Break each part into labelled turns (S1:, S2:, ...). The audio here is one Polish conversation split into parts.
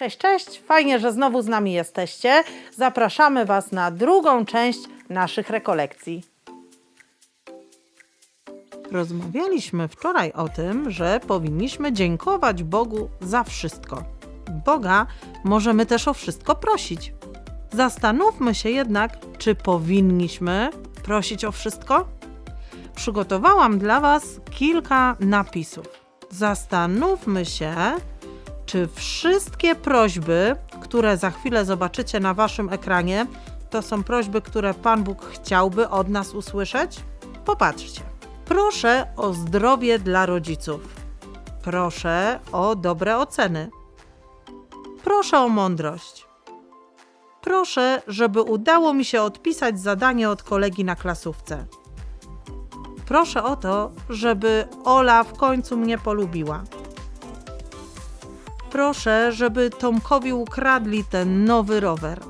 S1: Cześć, cześć! Fajnie, że znowu z nami jesteście. Zapraszamy Was na drugą część naszych rekolekcji. Rozmawialiśmy wczoraj o tym, że powinniśmy dziękować Bogu za wszystko. Boga możemy też o wszystko prosić. Zastanówmy się jednak, czy powinniśmy prosić o wszystko? Przygotowałam dla Was kilka napisów. Zastanówmy się, czy wszystkie prośby, które za chwilę zobaczycie na Waszym ekranie, to są prośby, które Pan Bóg chciałby od nas usłyszeć? Popatrzcie. Proszę o zdrowie dla rodziców. Proszę o dobre oceny. Proszę o mądrość. Proszę, żeby udało mi się odpisać zadanie od kolegi na klasówce. Proszę o to, żeby Ola w końcu mnie polubiła. Proszę, żeby Tomkowi ukradli ten nowy rower.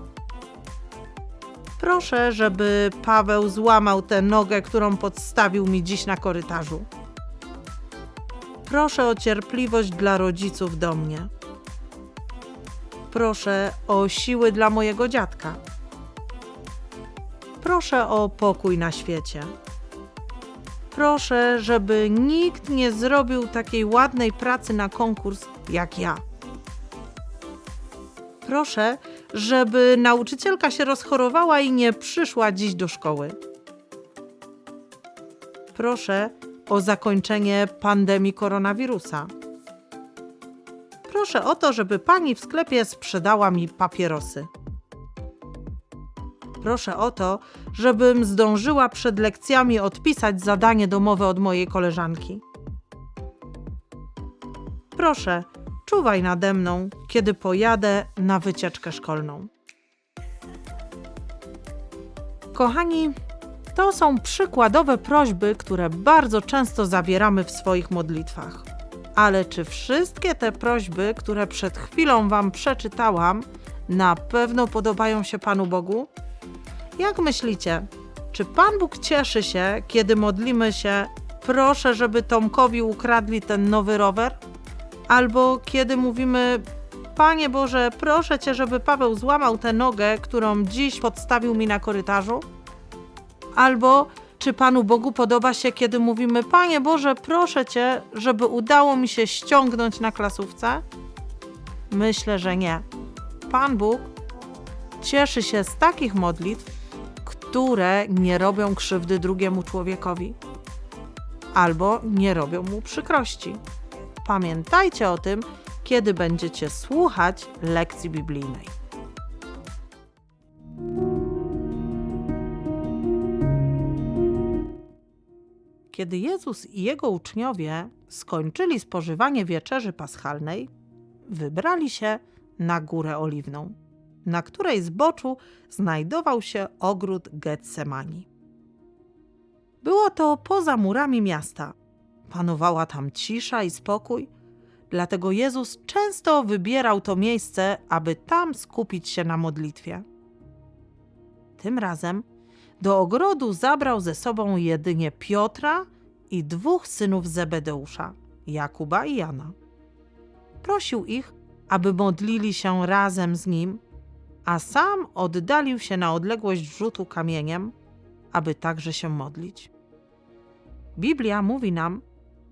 S1: Proszę, żeby Paweł złamał tę nogę, którą podstawił mi dziś na korytarzu. Proszę o cierpliwość dla rodziców do mnie. Proszę o siły dla mojego dziadka. Proszę o pokój na świecie. Proszę, żeby nikt nie zrobił takiej ładnej pracy na konkurs jak ja. Proszę, żeby nauczycielka się rozchorowała i nie przyszła dziś do szkoły. Proszę o zakończenie pandemii koronawirusa. Proszę o to, żeby pani w sklepie sprzedała mi papierosy. Proszę o to, żebym zdążyła przed lekcjami odpisać zadanie domowe od mojej koleżanki. Proszę, czuwaj nade mną, kiedy pojadę na wycieczkę szkolną. Kochani, to są przykładowe prośby, które bardzo często zawieramy w swoich modlitwach. Ale czy wszystkie te prośby, które przed chwilą Wam przeczytałam, na pewno podobają się Panu Bogu? Jak myślicie, czy Pan Bóg cieszy się, kiedy modlimy się, proszę, żeby Tomkowi ukradli ten nowy rower? Albo kiedy mówimy, Panie Boże, proszę Cię, żeby Paweł złamał tę nogę, którą dziś podstawił mi na korytarzu? Albo czy Panu Bogu podoba się, kiedy mówimy, Panie Boże, proszę Cię, żeby udało mi się ściągnąć na klasówce? Myślę, że nie. Pan Bóg cieszy się z takich modlitw, które nie robią krzywdy drugiemu człowiekowi albo nie robią mu przykrości. Pamiętajcie o tym, kiedy będziecie słuchać lekcji biblijnej. Kiedy Jezus i jego uczniowie skończyli spożywanie wieczerzy paschalnej, wybrali się na Górę Oliwną, na której zboczu znajdował się ogród Getsemani. Było to poza murami miasta. Panowała tam cisza i spokój, dlatego Jezus często wybierał to miejsce, aby tam skupić się na modlitwie. Tym razem do ogrodu zabrał ze sobą jedynie Piotra i dwóch synów Zebedeusza, Jakuba i Jana. Prosił ich, aby modlili się razem z nim, a sam oddalił się na odległość rzutu kamieniem, aby także się modlić. Biblia mówi nam,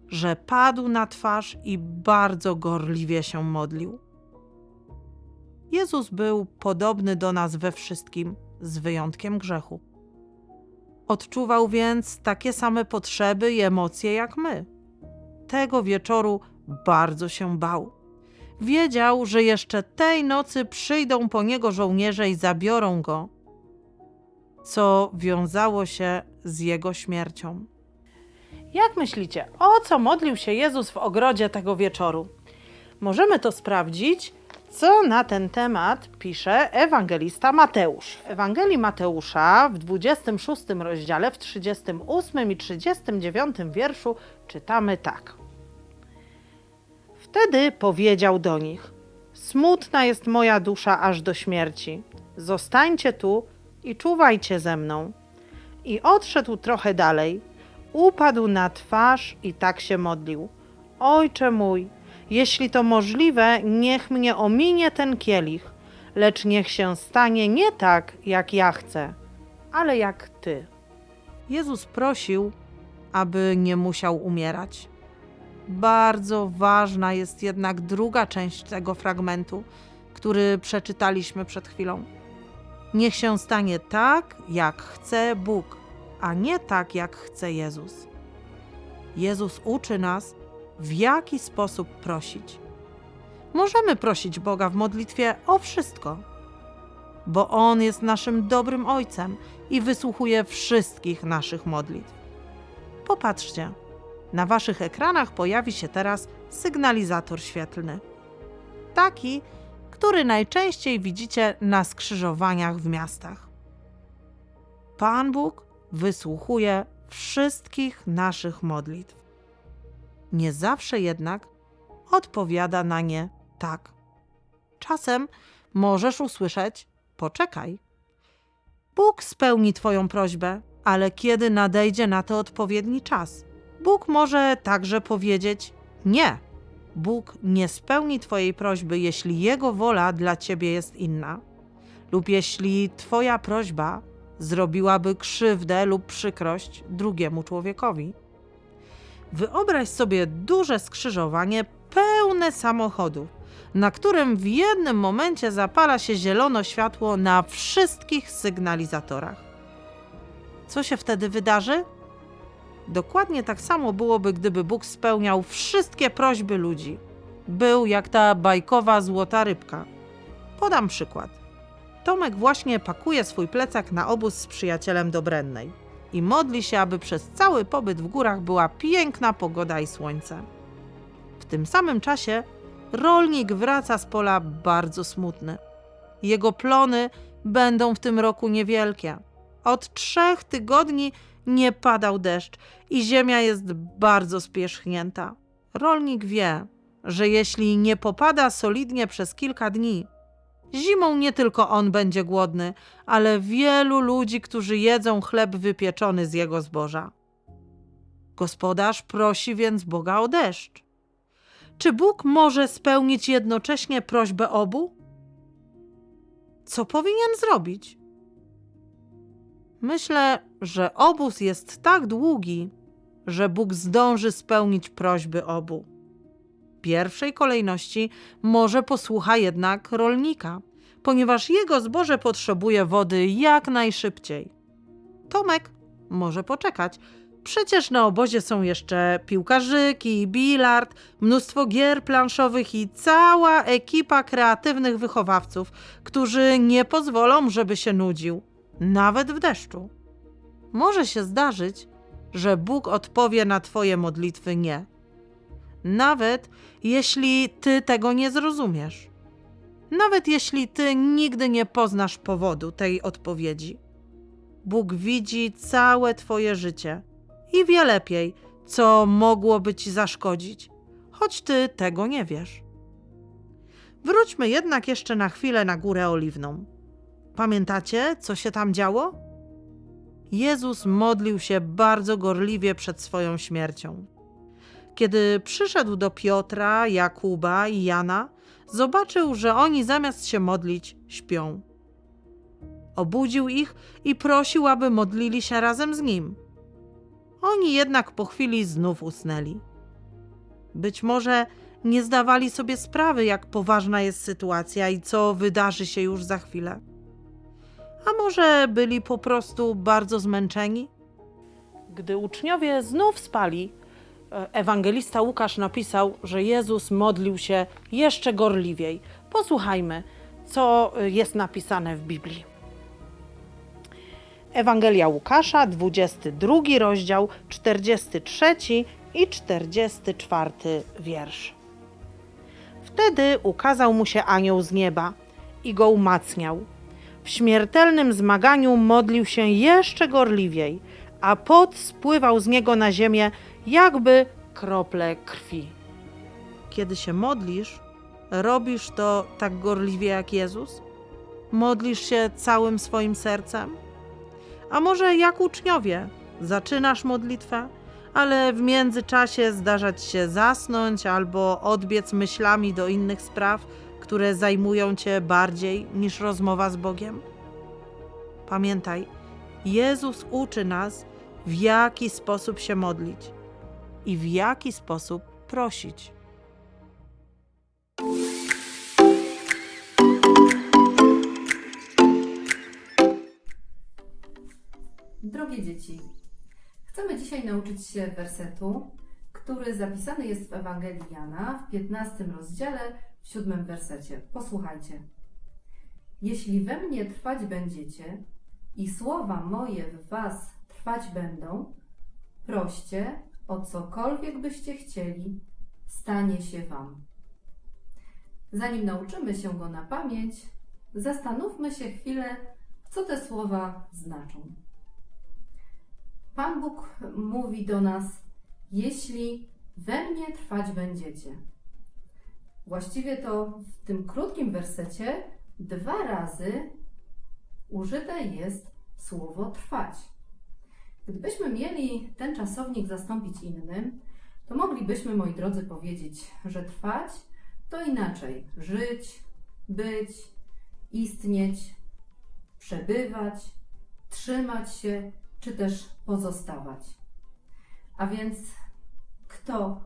S1: że padł na twarz i bardzo gorliwie się modlił. Jezus był podobny do nas we wszystkim, z wyjątkiem grzechu. Odczuwał więc takie same potrzeby i emocje jak my. Tego wieczoru bardzo się bał. Wiedział, że jeszcze tej nocy przyjdą po niego żołnierze i zabiorą go, co wiązało się z jego śmiercią. Jak myślicie, o co modlił się Jezus w ogrodzie tego wieczoru? Możemy to sprawdzić, co na ten temat pisze ewangelista Mateusz. W Ewangelii Mateusza w 26 rozdziale, w 38 i 39 wierszu czytamy tak. Wtedy powiedział do nich: Smutna jest moja dusza aż do śmierci. Zostańcie tu i czuwajcie ze mną. I odszedł trochę dalej, upadł na twarz i tak się modlił: Ojcze mój, Jeśli to możliwe, niech mnie ominie ten kielich, lecz niech się stanie nie tak, jak ja chcę, ale jak ty. Jezus prosił, aby nie musiał umierać. Bardzo ważna jest jednak druga część tego fragmentu, który przeczytaliśmy przed chwilą. Niech się stanie tak, jak chce Bóg, a nie tak, jak chce Jezus. Jezus uczy nas, w jaki sposób prosić. Możemy prosić Boga w modlitwie o wszystko, bo On jest naszym dobrym Ojcem i wysłuchuje wszystkich naszych modlitw. Popatrzcie, na Waszych ekranach pojawi się teraz sygnalizator świetlny. Taki, który najczęściej widzicie na skrzyżowaniach w miastach. Pan Bóg wysłuchuje wszystkich naszych modlitw. Nie zawsze jednak odpowiada na nie tak. Czasem możesz usłyszeć: Poczekaj. Bóg spełni Twoją prośbę, ale kiedy nadejdzie na to odpowiedni czas? Bóg może także powiedzieć: Nie. Bóg nie spełni Twojej prośby, jeśli Jego wola dla Ciebie jest inna, lub jeśli Twoja prośba zrobiłaby krzywdę lub przykrość drugiemu człowiekowi. Wyobraź sobie duże skrzyżowanie pełne samochodów, na którym w jednym momencie zapala się zielono światło na wszystkich sygnalizatorach. Co się wtedy wydarzy? Dokładnie tak samo byłoby, gdyby Bóg spełniał wszystkie prośby ludzi. Był jak ta bajkowa złota rybka. Podam przykład. Tomek właśnie pakuje swój plecak na obóz z przyjacielem do Brennej i modli się, aby przez cały pobyt w górach była piękna pogoda i słońce. W tym samym czasie rolnik wraca z pola bardzo smutny. Jego plony będą w tym roku niewielkie. Od trzech tygodni nie padał deszcz i ziemia jest bardzo spierzchnięta. Rolnik wie, że jeśli nie popada solidnie przez kilka dni, zimą nie tylko on będzie głodny, ale wielu ludzi, którzy jedzą chleb wypieczony z jego zboża. Gospodarz prosi więc Boga o deszcz. Czy Bóg może spełnić jednocześnie prośbę obu? Co powinien zrobić? Myślę, że obóz jest tak długi, że Bóg zdąży spełnić prośby obu. Pierwszej kolejności może posłucha jednak rolnika, ponieważ jego zboże potrzebuje wody jak najszybciej. Tomek może poczekać. Przecież na obozie są jeszcze piłkarzyki, bilard, mnóstwo gier planszowych i cała ekipa kreatywnych wychowawców, którzy nie pozwolą, żeby się nudził nawet w deszczu. Może się zdarzyć, że Bóg odpowie na Twoje modlitwy nie. Nawet jeśli Ty tego nie zrozumiesz. Nawet jeśli Ty nigdy nie poznasz powodu tej odpowiedzi. Bóg widzi całe Twoje życie i wie lepiej, co mogłoby Ci zaszkodzić, choć Ty tego nie wiesz. Wróćmy jednak jeszcze na chwilę na Górę Oliwną. Pamiętacie, co się tam działo? Jezus modlił się bardzo gorliwie przed swoją śmiercią. Kiedy przyszedł do Piotra, Jakuba i Jana, zobaczył, że oni zamiast się modlić, śpią. Obudził ich i prosił, aby modlili się razem z nim. Oni jednak po chwili znów usnęli. Być może nie zdawali sobie sprawy, jak poważna jest sytuacja i co wydarzy się już za chwilę. A może byli po prostu bardzo zmęczeni? Gdy uczniowie znów spali, ewangelista Łukasz napisał, że Jezus modlił się jeszcze gorliwiej. Posłuchajmy, co e, jest napisane w Biblii. Ewangelia Łukasza, 22 rozdział, 43 i 44 wiersz. Wtedy ukazał mu się anioł z nieba i go umacniał. W śmiertelnym zmaganiu modlił się jeszcze gorliwiej, a pot spływał z niego na ziemię, jakby krople krwi. Kiedy się modlisz, robisz to tak gorliwie jak Jezus? Modlisz się całym swoim sercem? A może jak uczniowie, zaczynasz modlitwę, ale w międzyczasie zdarzać się zasnąć albo odbiec myślami do innych spraw, które zajmują cię bardziej niż rozmowa z Bogiem? Pamiętaj, Jezus uczy nas, w jaki sposób się modlić i w jaki sposób prosić.
S2: Drogie dzieci, chcemy dzisiaj nauczyć się wersetu, który zapisany jest w Ewangelii Jana w 15 rozdziale, w 7 wersecie. Posłuchajcie. Jeśli we mnie trwać będziecie i słowa moje w was trwać będą, proście o cokolwiek byście chcieli, stanie się wam. Zanim nauczymy się go na pamięć, zastanówmy się chwilę, co te słowa znaczą. Pan Bóg mówi do nas: Jeśli we mnie trwać będziecie. Właściwie to w tym krótkim wersecie dwa razy użyte jest słowo trwać. Gdybyśmy mieli ten czasownik zastąpić innym, to moglibyśmy, moi drodzy, powiedzieć, że trwać to inaczej żyć, być, istnieć, przebywać, trzymać się, czy też pozostawać. A więc kto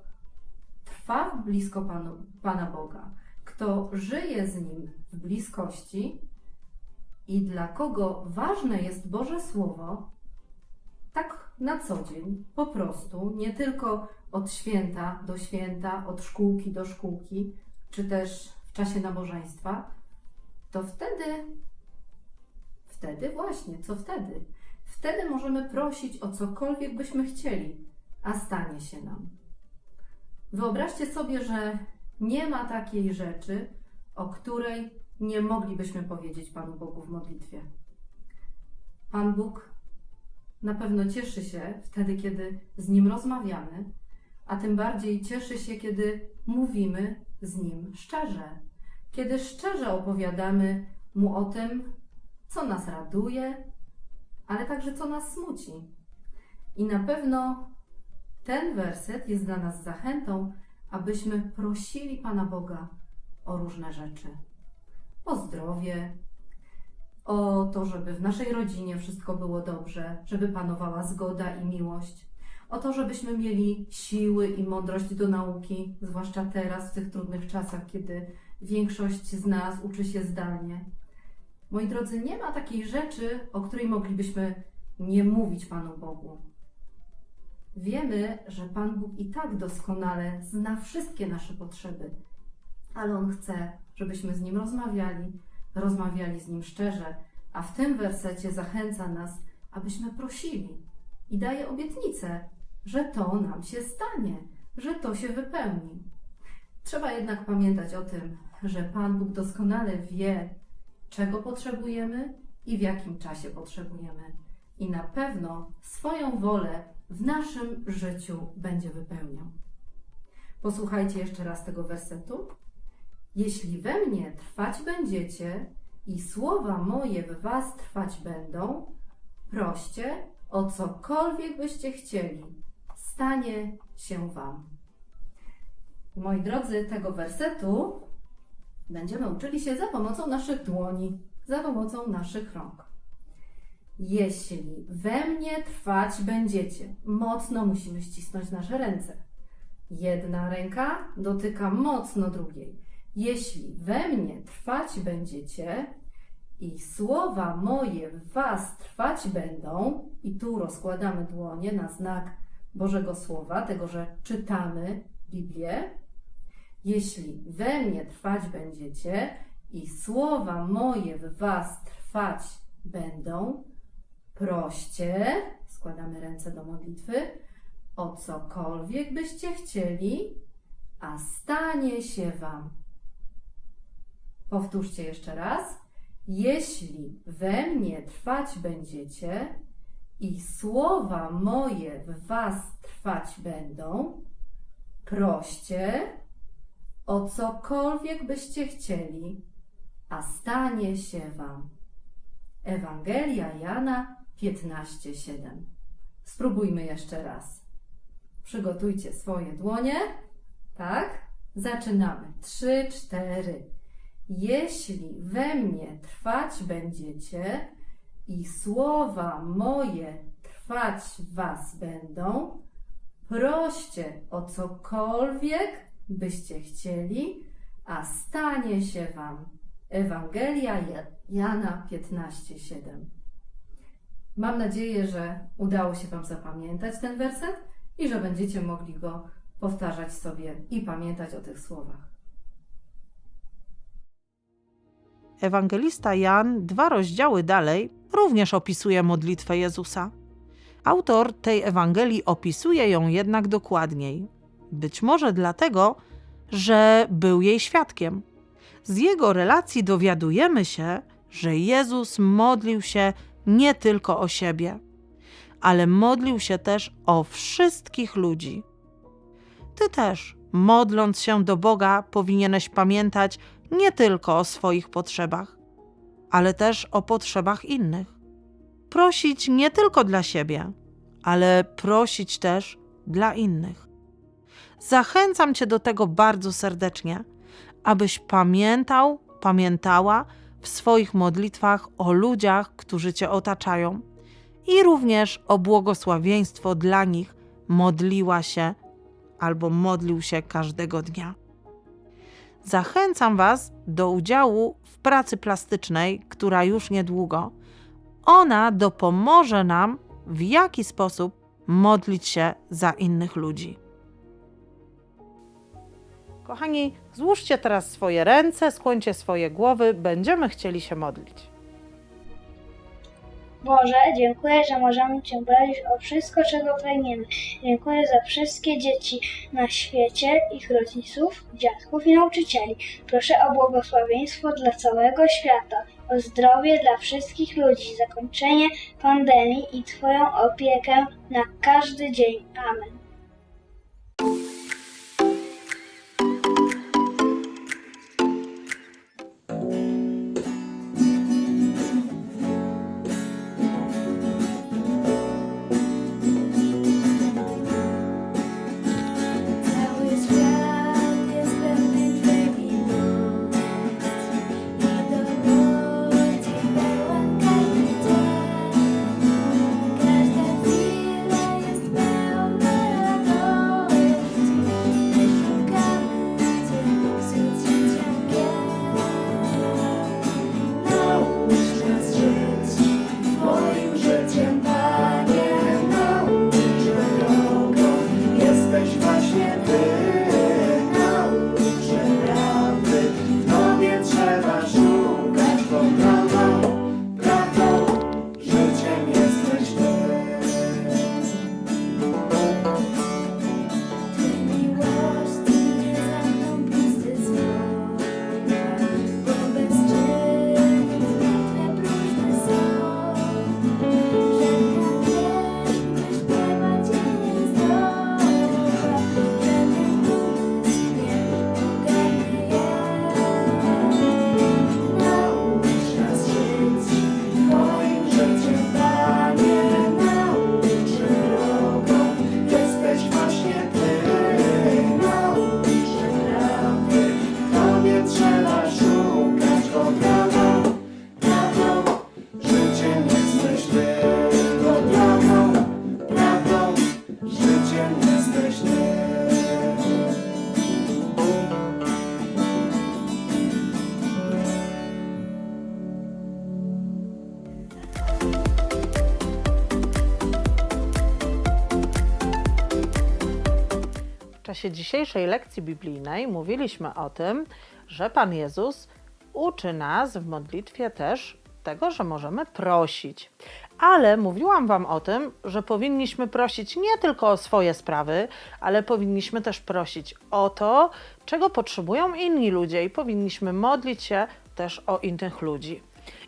S2: trwa blisko Panu, Pana Boga, kto żyje z Nim w bliskości i dla kogo ważne jest Boże Słowo, tak na co dzień, po prostu, nie tylko od święta do święta, od szkółki do szkółki, czy też w czasie nabożeństwa, to wtedy, wtedy właśnie, co wtedy? Wtedy możemy prosić o cokolwiek byśmy chcieli, a stanie się nam. Wyobraźcie sobie, że nie ma takiej rzeczy, o której nie moglibyśmy powiedzieć Panu Bogu w modlitwie. Pan Bóg na pewno cieszy się wtedy, kiedy z Nim rozmawiamy, a tym bardziej cieszy się, kiedy mówimy z Nim szczerze, kiedy szczerze opowiadamy Mu o tym, co nas raduje, ale także co nas smuci. I na pewno ten werset jest dla nas zachętą, abyśmy prosili Pana Boga o różne rzeczy. O zdrowie, o to, żeby w naszej rodzinie wszystko było dobrze, żeby panowała zgoda i miłość, o to, żebyśmy mieli siły i mądrość do nauki, zwłaszcza teraz, w tych trudnych czasach, kiedy większość z nas uczy się zdalnie. Moi drodzy, nie ma takiej rzeczy, o której moglibyśmy nie mówić Panu Bogu. Wiemy, że Pan Bóg i tak doskonale zna wszystkie nasze potrzeby, ale On chce, żebyśmy z Nim rozmawiali, rozmawiali z Nim szczerze, a w tym wersecie zachęca nas, abyśmy prosili i daje obietnicę, że to nam się stanie, że to się wypełni. Trzeba jednak pamiętać o tym, że Pan Bóg doskonale wie, czego potrzebujemy i w jakim czasie potrzebujemy. I na pewno swoją wolę w naszym życiu będzie wypełniał. Posłuchajcie jeszcze raz tego wersetu. Jeśli we mnie trwać będziecie i słowa moje w was trwać będą, proście o cokolwiek byście chcieli, stanie się wam. Moi drodzy, tego wersetu będziemy uczyli się za pomocą naszych dłoni, za pomocą naszych rąk. Jeśli we mnie trwać będziecie, mocno musimy ścisnąć nasze ręce. Jedna ręka dotyka mocno drugiej. Jeśli we mnie trwać będziecie i słowa moje w was trwać będą, i tu rozkładamy dłonie na znak Bożego Słowa, tego, że czytamy Biblię, jeśli we mnie trwać będziecie i słowa moje w was trwać będą, proście, składamy ręce do modlitwy, o cokolwiek byście chcieli, a stanie się wam. Powtórzcie jeszcze raz. Jeśli we mnie trwać będziecie i słowa moje w was trwać będą, proście, o cokolwiek byście chcieli, a stanie się wam. Ewangelia Jana 15:7. Spróbujmy jeszcze raz. Przygotujcie swoje dłonie. Tak? Zaczynamy. Trzy, cztery. Jeśli we mnie trwać będziecie i słowa moje trwać was będą, proście o cokolwiek byście chcieli, a stanie się wam. Ewangelia Ja- Jana 15:7. Mam nadzieję, że udało się Wam zapamiętać ten werset i że będziecie mogli go powtarzać sobie i pamiętać o tych słowach.
S1: Ewangelista Jan, dwa rozdziały dalej, również opisuje modlitwę Jezusa. Autor tej Ewangelii opisuje ją jednak dokładniej. Być może dlatego, że był jej świadkiem. Z jego relacji dowiadujemy się, że Jezus modlił się nie tylko o siebie, ale modlił się też o wszystkich ludzi. Ty też, modląc się do Boga, powinieneś pamiętać nie tylko o swoich potrzebach, ale też o potrzebach innych. Prosić nie tylko dla siebie, ale prosić też dla innych. Zachęcam Cię do tego bardzo serdecznie, abyś pamiętał, pamiętała w swoich modlitwach o ludziach, którzy Cię otaczają i również o błogosławieństwo dla nich modliła się albo modlił się każdego dnia. Zachęcam Was do udziału w pracy plastycznej, która już niedługo. Ona dopomoże nam, w jaki sposób modlić się za innych ludzi. Kochani, złóżcie teraz swoje ręce, skłońcie swoje głowy, będziemy chcieli się modlić.
S3: Boże, dziękuję, że możemy Cię prosić o wszystko, czego pragniemy. Dziękuję za wszystkie dzieci na świecie, ich rodziców, dziadków i nauczycieli. Proszę o błogosławieństwo dla całego świata, o zdrowie dla wszystkich ludzi, zakończenie pandemii i Twoją opiekę na każdy dzień. Amen.
S1: Czasie dzisiejszej lekcji biblijnej mówiliśmy o tym, że Pan Jezus uczy nas w modlitwie też tego, że możemy prosić. Ale mówiłam Wam o tym, że powinniśmy prosić nie tylko o swoje sprawy, ale powinniśmy też prosić o to, czego potrzebują inni ludzie i powinniśmy modlić się też o innych ludzi.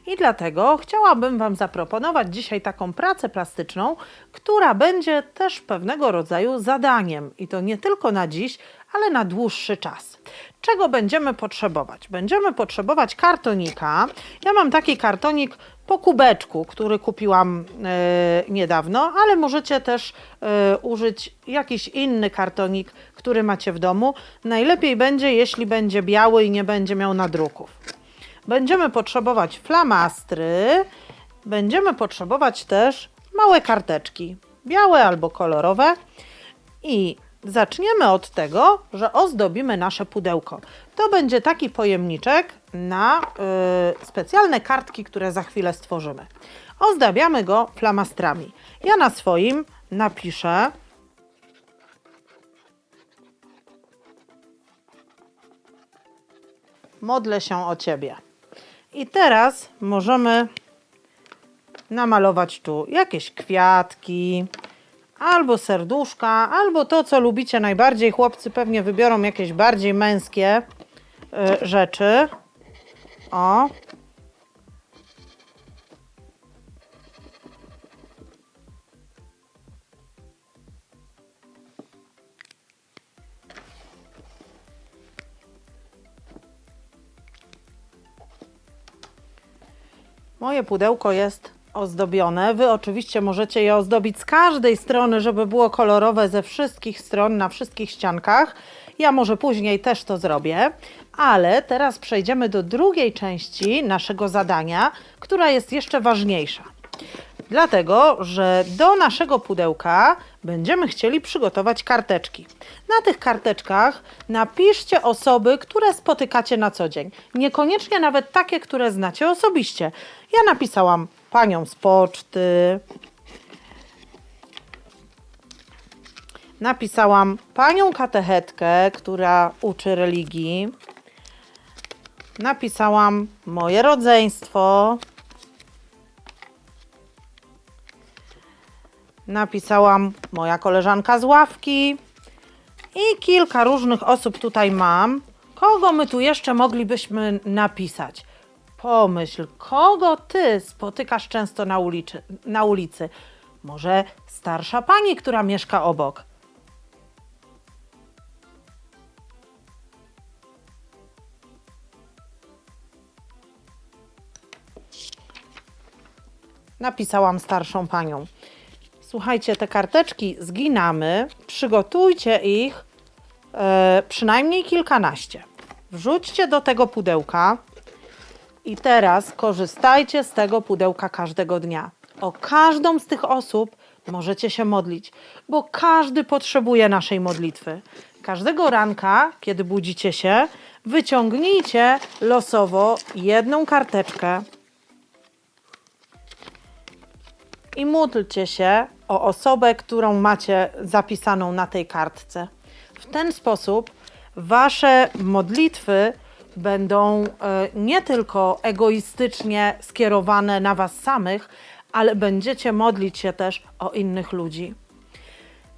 S1: I dlatego chciałabym Wam zaproponować dzisiaj taką pracę plastyczną, która będzie też pewnego rodzaju zadaniem i to nie tylko na dziś, ale na dłuższy czas. Czego będziemy potrzebować? Będziemy potrzebować kartonika. Ja mam taki kartonik po kubeczku, który kupiłam e, niedawno, ale możecie też e, użyć jakiś inny kartonik, który macie w domu. Najlepiej będzie, jeśli będzie biały i nie będzie miał nadruków. Będziemy potrzebować flamastry, będziemy potrzebować też małe karteczki, białe albo kolorowe. I zaczniemy od tego, że ozdobimy nasze pudełko. To będzie taki pojemniczek na y, specjalne kartki, które za chwilę stworzymy. Ozdabiamy go flamastrami. Ja na swoim napiszę Modlę się o Ciebie. I teraz możemy namalować tu jakieś kwiatki, albo serduszka, albo to, co lubicie najbardziej. Chłopcy pewnie wybiorą jakieś bardziej męskie y, rzeczy. O. Moje pudełko jest ozdobione. Wy oczywiście możecie je ozdobić z każdej strony, żeby było kolorowe ze wszystkich stron, na wszystkich ściankach. Ja może później też to zrobię, ale teraz przejdziemy do drugiej części naszego zadania, która jest jeszcze ważniejsza. Dlatego, że do naszego pudełka będziemy chcieli przygotować karteczki. Na tych karteczkach napiszcie osoby, które spotykacie na co dzień. Niekoniecznie nawet takie, które znacie osobiście. Ja napisałam panią z poczty. Napisałam panią katechetkę, która uczy religii. Napisałam moje rodzeństwo. Napisałam moja koleżanka z ławki i kilka różnych osób tutaj mam. Kogo my tu jeszcze moglibyśmy napisać? Pomyśl, kogo ty spotykasz często na ulicy? Na ulicy? Może starsza pani, która mieszka obok? Napisałam starszą panią. Słuchajcie, te karteczki zginamy, przygotujcie ich e, przynajmniej kilkanaście. Wrzućcie do tego pudełka i teraz korzystajcie z tego pudełka każdego dnia. O każdą z tych osób możecie się modlić, bo każdy potrzebuje naszej modlitwy. Każdego ranka, kiedy budzicie się, wyciągnijcie losowo jedną karteczkę i módlcie się o osobę, którą macie zapisaną na tej kartce. W ten sposób wasze modlitwy będą e, nie tylko egoistycznie skierowane na was samych, ale będziecie modlić się też o innych ludzi.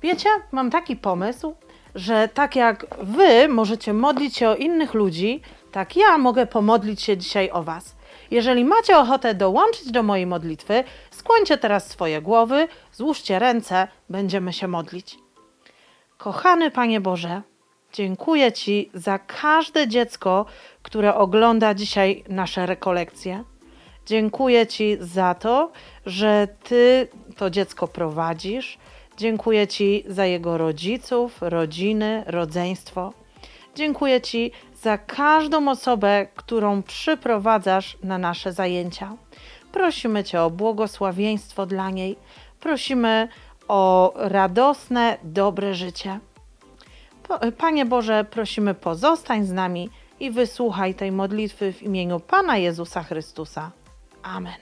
S1: Wiecie, mam taki pomysł, że tak jak wy możecie modlić się o innych ludzi, tak ja mogę pomodlić się dzisiaj o was. Jeżeli macie ochotę dołączyć do mojej modlitwy, skłońcie teraz swoje głowy, złóżcie ręce, będziemy się modlić. Kochany Panie Boże, dziękuję Ci za każde dziecko, które ogląda dzisiaj nasze rekolekcje. Dziękuję Ci za to, że Ty to dziecko prowadzisz. Dziękuję Ci za jego rodziców, rodziny, rodzeństwo. Dziękuję Ci za każdą osobę, którą przyprowadzasz na nasze zajęcia. Prosimy Cię o błogosławieństwo dla niej. Prosimy o radosne, dobre życie. Panie Boże, prosimy, pozostań z nami i wysłuchaj tej modlitwy w imieniu Pana Jezusa Chrystusa. Amen.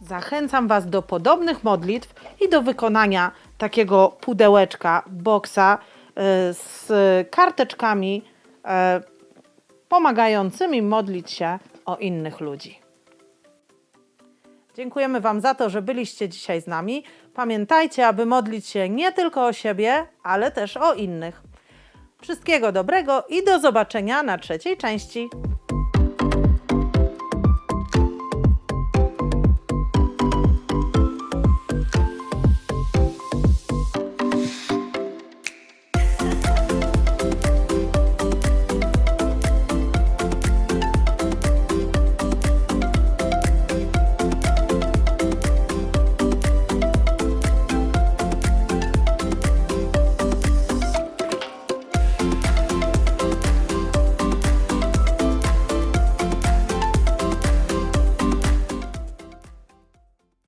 S1: Zachęcam Was do podobnych modlitw i do wykonania takiego pudełeczka, boksa y, z karteczkami pomagającymi modlić się o innych ludzi. Dziękujemy Wam za to, że byliście dzisiaj z nami. Pamiętajcie, aby modlić się nie tylko o siebie, ale też o innych. Wszystkiego dobrego i do zobaczenia na trzeciej części.